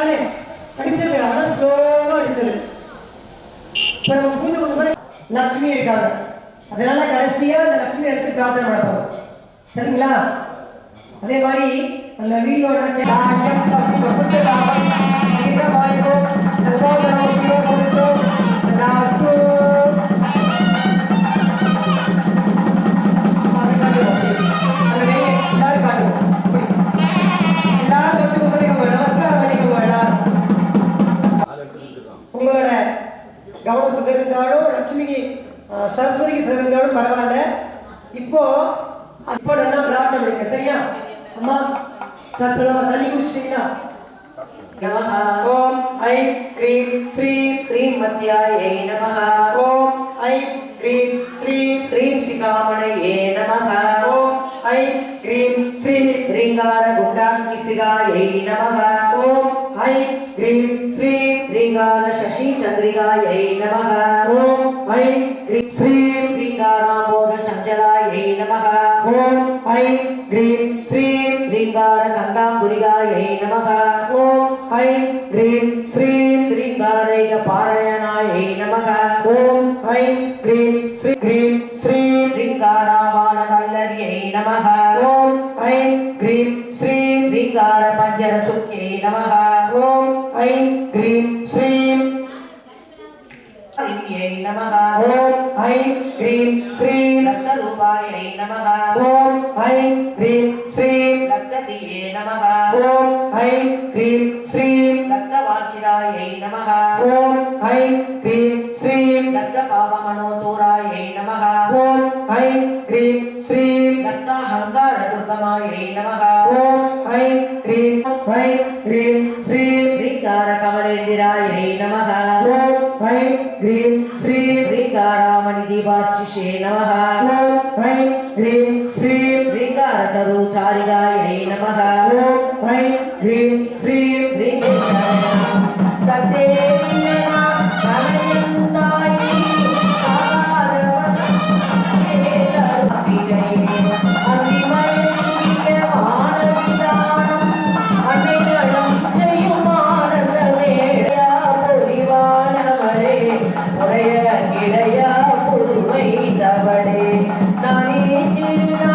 நாளே அடிச்சது ஆனா ஸ்லோவா அடிச்சது இப்ப நம்ம பூஜை பண்ணும்போது லட்சுமி இருக்காங்க அதனால கடைசியா அந்த லட்சுமி அடிச்சு பிரார்த்தனை நடப்போம் சரிங்களா அதே மாதிரி அந்த வீடியோ சரஸ்வதிக்கு சேர்ந்ததோட பரவாயில்ல. இப்போ இப்போ நல்லா பிராப்டம் எடுங்க சரியா? அம்மா ஸ்டார்ட் தண்ணி குடிச்சிட்டீங்களா ஓம் ஐ கிரீம் ஸ்ரீ கிரீம் மத்தியாயை நம ஓம் ஐ கிரீம் ஸ்ரீ கிரீம் சிகாமணையே நம ஓம் ஐ கிரீம் ஸ்ரீ ரீங்கார குண்டாங்கி சிகாயை நம ஓம் ஐ கிரீம் ஸ்ரீ ரீங்கார சசி சந்திரிகாயை நம ஓம் ఐం శ్రీం లింగారామోద సంచలాయై నమః. ఓం ఐం గ్రీం శ్రీం లింగార గంగాంబురిగాయై నమః. ఓం ఐం గ్రీం శ్రీం లింగారైక పారాయణాయై నమః. ఓం ఐం గ్రీం శ్రీ గ్రీం శ్రీం లింగారామాన వల్లర్యై నమః పంజర సుఖ్యై నమః. नमः ॐ ऐं ह्रीं श्रीं दत्तरूपायै नमः ॐ ऐं ह्रीं श्रीं दत्तदिये नमः ॐ ऐं ह्रीं श्रीं दत्तवाचिरायै नमः ॐ ऐं ह्रीं श्रीं दत्तपावमनोदूरायै नमः ॐ ऐं ह्रीं श्रीं दत्ताहङ्कारदुर्गमायै नमः ॐ ఐం హ్రీం ఫైం హ్రీం శ్రీం శ్రీకారకమలేందిరాయణే నమః. ఓం ఫైం హ్రీం శ్రీం శ్రీకారామణి దీపాక్షిషే నమః. ఓం ఫైం హ్రీం శ్రీం శ్రీకారతరుచారిగాయణే నమః. ఓం ఫైం హ్రీం శ్రీం శ్రీకారకమలేందిరాయణే నమః. ఓం पड़े नहीं चिल्ला